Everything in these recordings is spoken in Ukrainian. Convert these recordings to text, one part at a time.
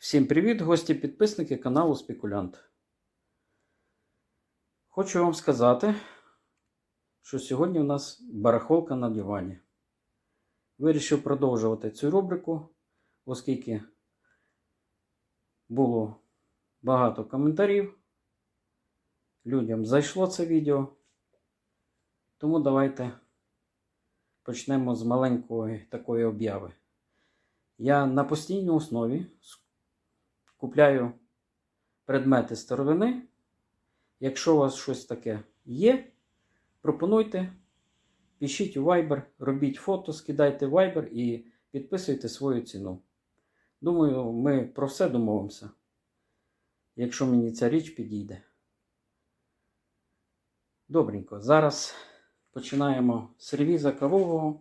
Всім привіт, гості підписники каналу Спекулянт. Хочу вам сказати, що сьогодні у нас барахолка на дивані. Вирішив продовжувати цю рубрику, оскільки було багато коментарів. Людям зайшло це відео. Тому давайте почнемо з маленької такої обяви. Я на постійній основі купляю предмети старовини. Якщо у вас щось таке є, пропонуйте, пишіть у Viber, робіть фото, скидайте Viber і підписуйте свою ціну. Думаю, ми про все домовимося, якщо мені ця річ підійде. Добренько. Зараз починаємо з сервіза кавового.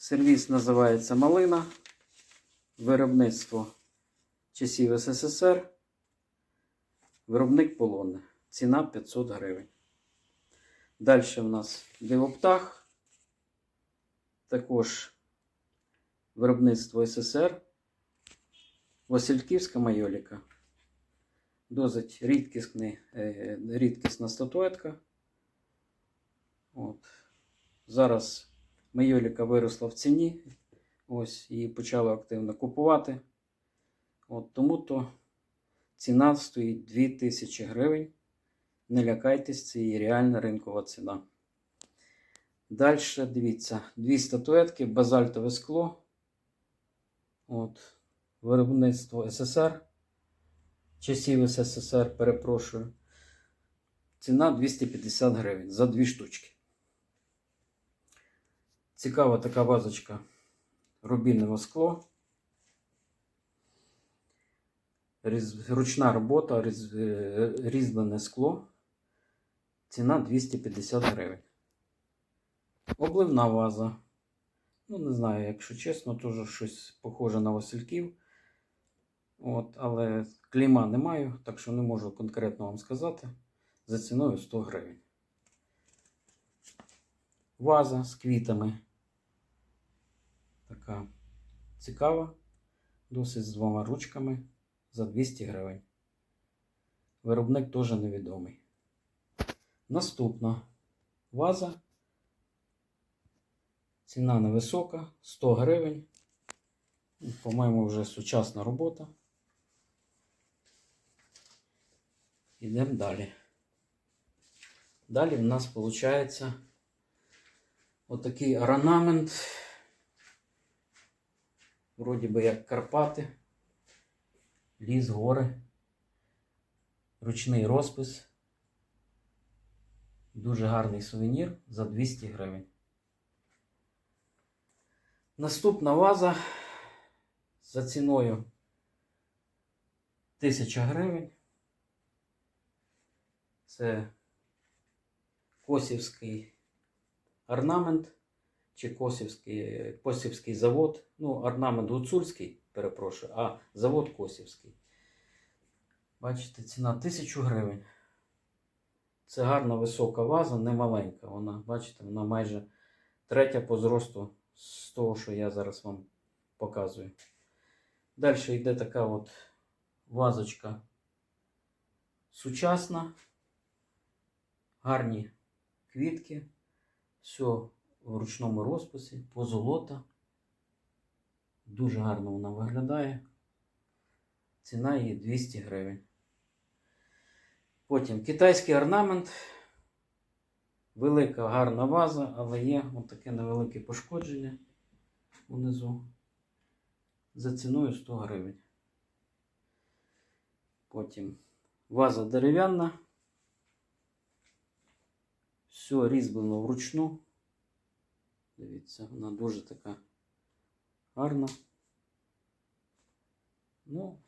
Сервіс називається Малина. Виробництво часів СССР. Виробник полонне. Ціна 500 гривень. Далі в нас дивоптах. Також виробництво СССР. Васильківська майоліка. Досить рідкісний, е, рідкісна статуетка. От. Зараз майоліка виросла в ціні. Ось її почали активно купувати. От Тому то ціна стоїть 2000 гривень. Не лякайтесь, це її реальна ринкова ціна. Далі, дивіться, дві статуетки, базальтове скло. От, Виробництво СССР. Часів СССР, перепрошую. Ціна 250 гривень за дві штучки. Цікава така вазочка рубінове скло. Ручна робота, е, різьблене скло. Ціна 250 гривень. Обливна ваза. Ну, не знаю, якщо чесно, теж щось похоже на Васильків. От, але клейма не маю, так що не можу конкретно вам сказати. За ціною 100 гривень. Ваза з квітами. Така цікава. Досить з двома ручками за 200 гривень. Виробник теж невідомий. Наступна ваза. Ціна невисока, 100 гривень. По-моєму, вже сучасна робота. Йдемо далі. Далі в нас виходить отакий орнамент. Вроді би як Карпати, ліс, гори, ручний розпис. Дуже гарний сувенір за 200 гривень. Наступна ваза за ціною 1000 гривень. Це Косівський орнамент чи Косівський, Косівський завод. Ну, орнамент гуцульський, перепрошую, а завод Косівський. Бачите, ціна 1000 гривень. Це гарна висока ваза, не маленька. Вона, бачите, вона майже третя по зросту з того, що я зараз вам показую. Далі йде така от вазочка сучасна. Гарні квітки. Все в ручному розписі, позолота. Дуже гарно вона виглядає. Ціна її 200 гривень. Потім китайський орнамент. Велика гарна ваза, але є таке невелике пошкодження унизу. За ціною 100 гривень. Потім ваза дерев'яна. Все різьблено вручну. Дивіться, вона дуже така гарна. Ну,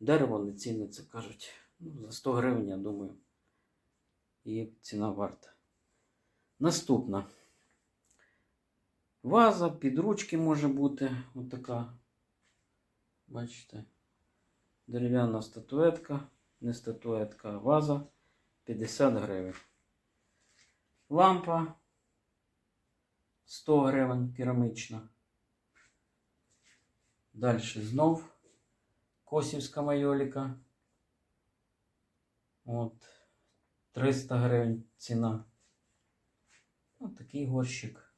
дерево не ціниться, кажуть. Ну, за 100 гривень, я думаю, її ціна варта. Наступна. Ваза, підручки може бути. Отака. Бачите? Дерев'яна статуетка. Не статуетка, а ваза 50 гривень. Лампа 100 гривень керамічна. Далі знов Косівська майоліка. От 300 гривень ціна. Ось такий горщик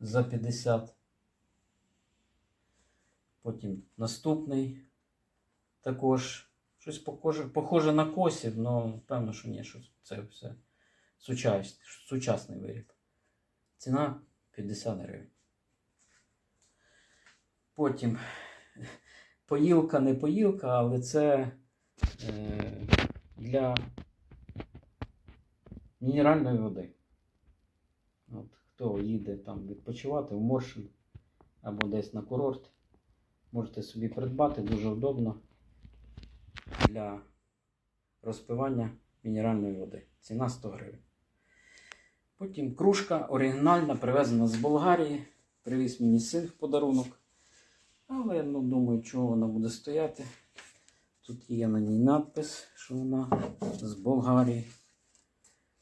за 50. Потім наступний також щось похоже, похоже на косів, але певно, що ні, що це все сучас, сучасний виріб. Ціна 50 гривень. Потім поїлка, не поїлка, але це е, для мінеральної води. От, хто їде там відпочивати в Моршин або десь на курорт, можете собі придбати, дуже удобно для розпивання мінеральної води. Ціна 100 гривень. Потім кружка оригінальна, привезена з Болгарії. Привіз мені син в подарунок. Але ну, думаю, чого вона буде стояти. Тут є на ній надпис, що вона з Болгарії.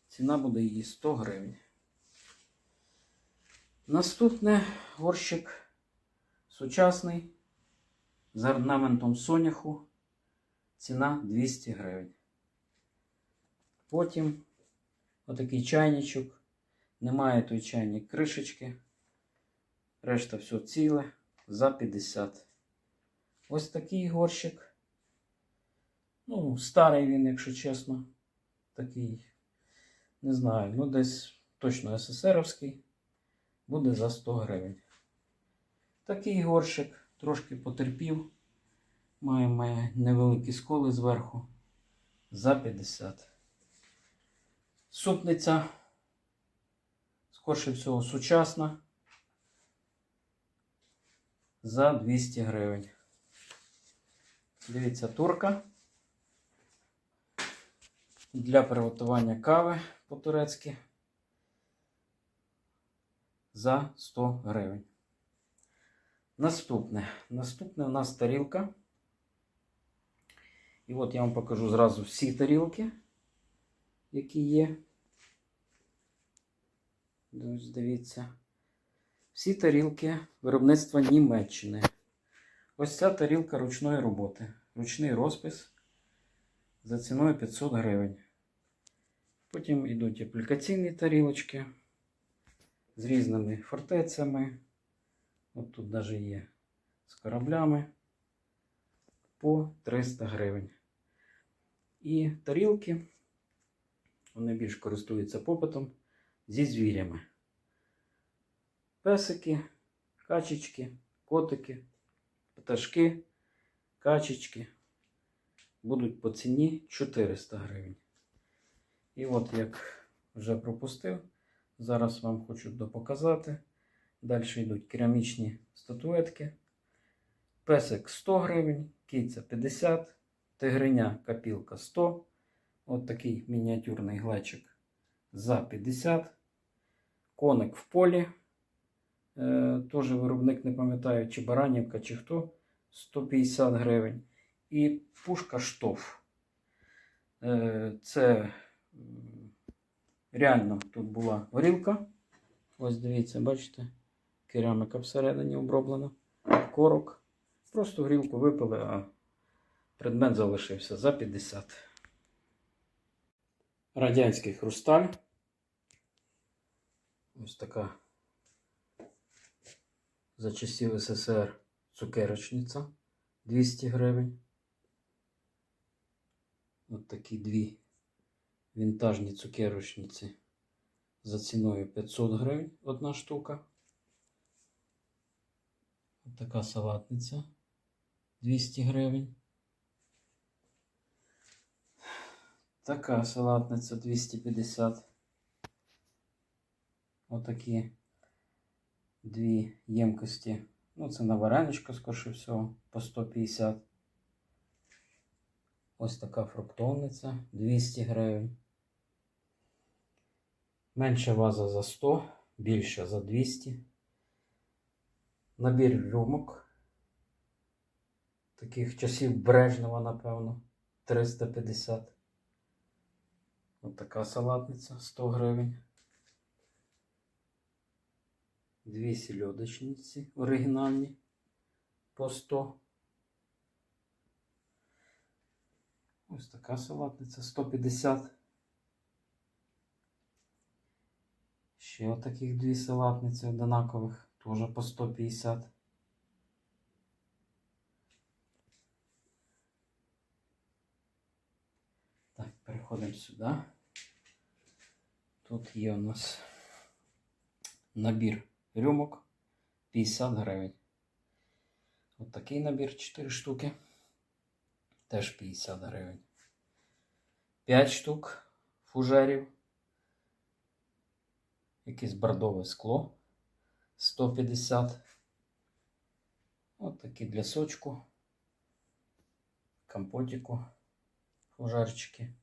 Ціна буде її 100 гривень. Наступне горщик сучасний з орнаментом соняху. Ціна 200 гривень. Потім отакий чайничок. Немає той чайник кришечки. Решта все ціле за 50. Ось такий горщик. Ну, старий він, якщо чесно. Такий, не знаю, ну десь точно СССРовський. Буде за 100 гривень. Такий горщик трошки потерпів. Має, має невеликі сколи зверху. За 50. Супниця. Скорше всього сучасна. За 200 гривень. Дивіться, турка. Для приготування кави по-турецьки. За 100 гривень. Наступне. Наступне у нас тарілка. І от я вам покажу зразу всі тарілки, які є. Дивіться. Всі тарілки виробництва Німеччини. Ось ця тарілка ручної роботи. Ручний розпис за ціною 500 гривень. Потім йдуть аплікаційні тарілочки з різними фортецями. От тут навіть є з кораблями по 300 гривень. І тарілки, вони більш користуються попитом зі звірями. Песики, качечки, котики, пташки, качечки будуть по ціні 400 гривень. І от як вже пропустив, зараз вам хочу допоказати. Далі йдуть керамічні статуетки. Песик 100 гривень, киця 50, тигриня копілка 100. От такий мініатюрний глечик за 50. Коник в полі. Е, Теж виробник не пам'ятаю, чи Баранівка, чи хто 150 гривень. І пушка штоф. Е, Це реально тут була горілка. Ось дивіться, бачите, кераміка всередині оброблена. Корок. Просто горілку випили, а предмет залишився за 50. Радянський хрусталь. Ось така за часів СССР цукерочниця 200 гривень. От такі дві вінтажні цукерочниці за ціною 500 гривень одна штука. От така салатниця 200 гривень. Така салатниця 250. Отакі дві ємкості. Ну, це на вареничко, скорше всього, по 150. Ось така фруктовниця 200 гривень. Менша ваза за 100, більша за 200. Набір рюмок. Таких часів Брежнева, напевно, 350. Ось така салатниця 100 гривень. Дві сільодочниці оригінальні по 100. Ось така салатниця 150. Ще отаких дві салатниці одинакових, теж по 150. Так, переходимо сюди. Тут є у нас набір рюмок 50 гривень. От такий набір 4 штуки. Теж 50 гривень. 5 штук фужерів. Якесь бордове скло 150. От такі для сочку. Компотику. Фужерчики.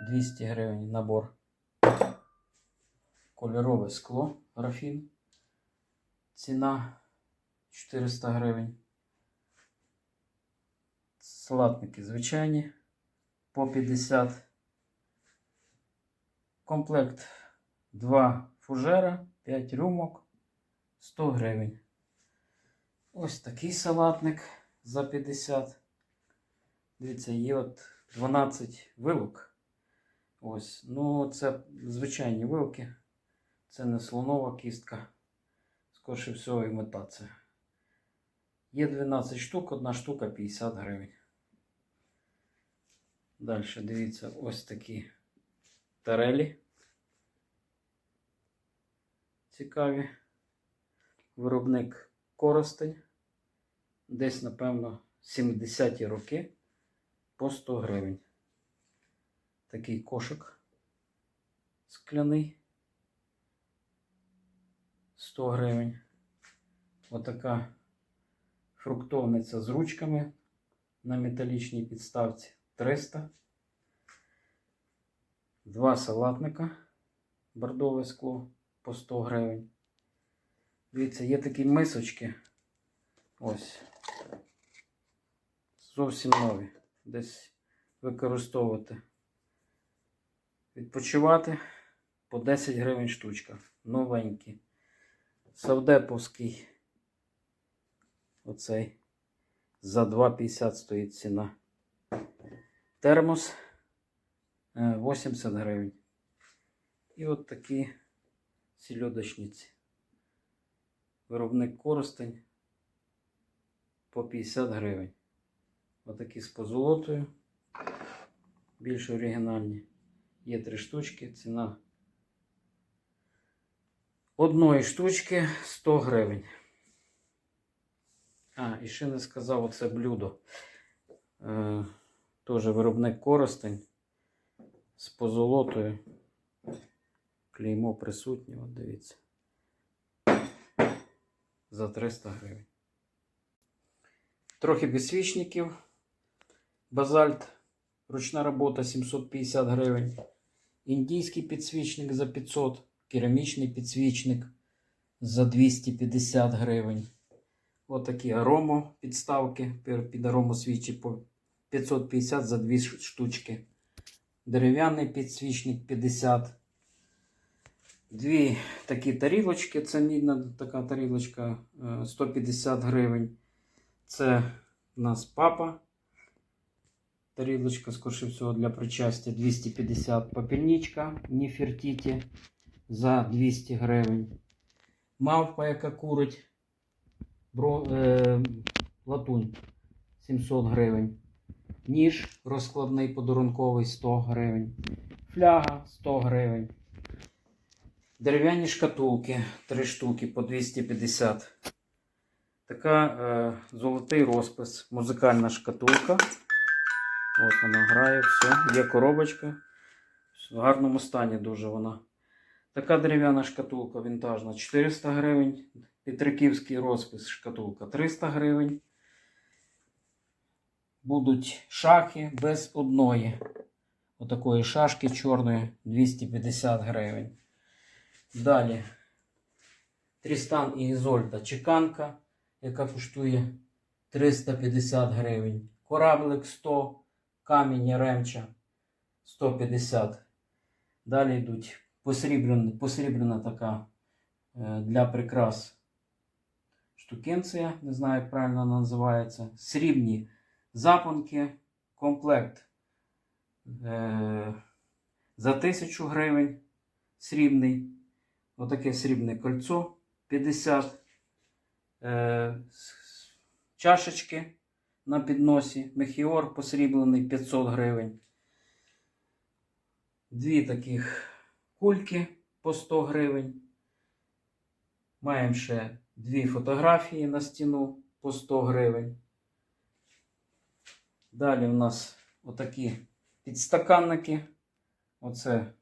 200 гривень набор. Кольорове скло графін. Ціна 400 гривень. Салатники звичайні по 50. Комплект 2 фужера, 5 рюмок, 100 гривень. Ось такий салатник за 50. Дивіться, є от 12 вилок. Ось, ну це звичайні вилки. Це не слонова кістка. Скорше всього імітація. Є 12 штук, одна штука 50 гривень. Далі дивіться ось такі тарелі. Цікаві. Виробник Коростень. Десь, напевно, 70-ті роки по 100 гривень. Такий кошик скляний. 100 гривень. Отака фруктовниця з ручками на металічній підставці 300. Два салатника бордове скло по 100 гривень. Дивіться, є такі мисочки. Ось. Зовсім нові. Десь використовувати. Відпочивати по 10 гривень штучка. Новенькі. Савдеповський. Оцей. За 2,50 стоїть ціна. Термос е, 80 гривень. І от такі сільодочниці. Виробник Коростень по 50 гривень. Отакі з позолотою. Більш оригінальні. Є три штучки. Ціна одної штучки 100 гривень. А, і ще не сказав оце блюдо. Е, Теж виробник Коростень з позолотою. Клеймо присутнє, от дивіться. За 300 гривень. Трохи підсвічників. Базальт. Ручна робота 750 гривень. Індійський підсвічник за 500. Керамічний підсвічник за 250 гривень. Отакі аромо підставки. Під аромо свічі по 550 за 2 штучки. Дерев'яний підсвічник 50. Дві такі тарілочки. Це мідна така тарілочка е, 150 гривень. Це у нас папа. Тарілочка, скорше всього, для причастя 250 попільничка Ніфертіті за 200 гривень. Мавпа, яка курить. Бро, е, латунь 700 гривень. Ніж розкладний подарунковий 100 гривень. Фляга 100 гривень. Дерев'яні шкатулки 3 штуки по 250. Така е, золотий розпис. Музикальна шкатулка. От вона грає, все. Є коробочка. В гарному стані дуже вона. Така дерев'яна шкатулка вінтажна 400 гривень. Петриківський розпис шкатулка 300 гривень. Будуть шахи без одної. Отакої шашки чорної 250 гривень. Далі Трістан і Ізольда чеканка, яка коштує 350 гривень. Кораблик 100, камінь Яремча 150. Далі йдуть посріблена, посріблена така е, для прикрас штукенція, не знаю, як правильно вона називається. Срібні запонки, комплект е, за 1000 гривень срібний. Отаке срібне кольцо 50. Е, чашечки на підносі. Мехіор посріблений 500 гривень. Дві таких кульки по 100 гривень. Маємо ще дві фотографії на стіну по 100 гривень. Далі у нас отакі підстаканники. Оце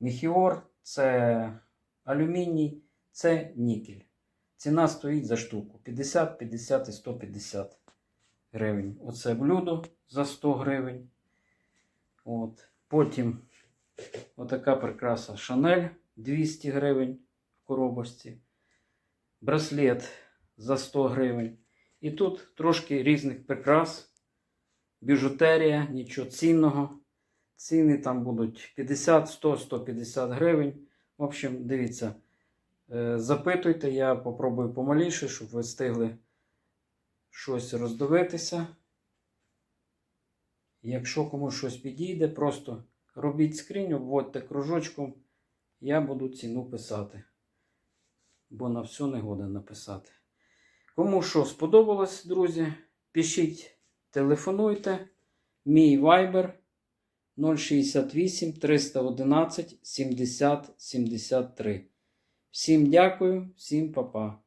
мехіор, це алюміній, це нікель. Ціна стоїть за штуку 50, 50 і 150 гривень. Оце блюдо за 100 гривень. От. Потім отака прикраса Шанель 200 гривень в коробочці. Браслет за 100 гривень. І тут трошки різних прикрас. Біжутерія, нічого цінного. Ціни там будуть 50, 100, 150 гривень. В общем, дивіться, е, запитуйте, я попробую помаліше, щоб ви встигли щось роздивитися. Якщо комусь щось підійде, просто робіть скринь, обводьте кружочком, я буду ціну писати. Бо на все не годен написати. Кому що сподобалось, друзі, пишіть, телефонуйте. Мій Viber 068 311 70 73. Всім дякую, всім па-па.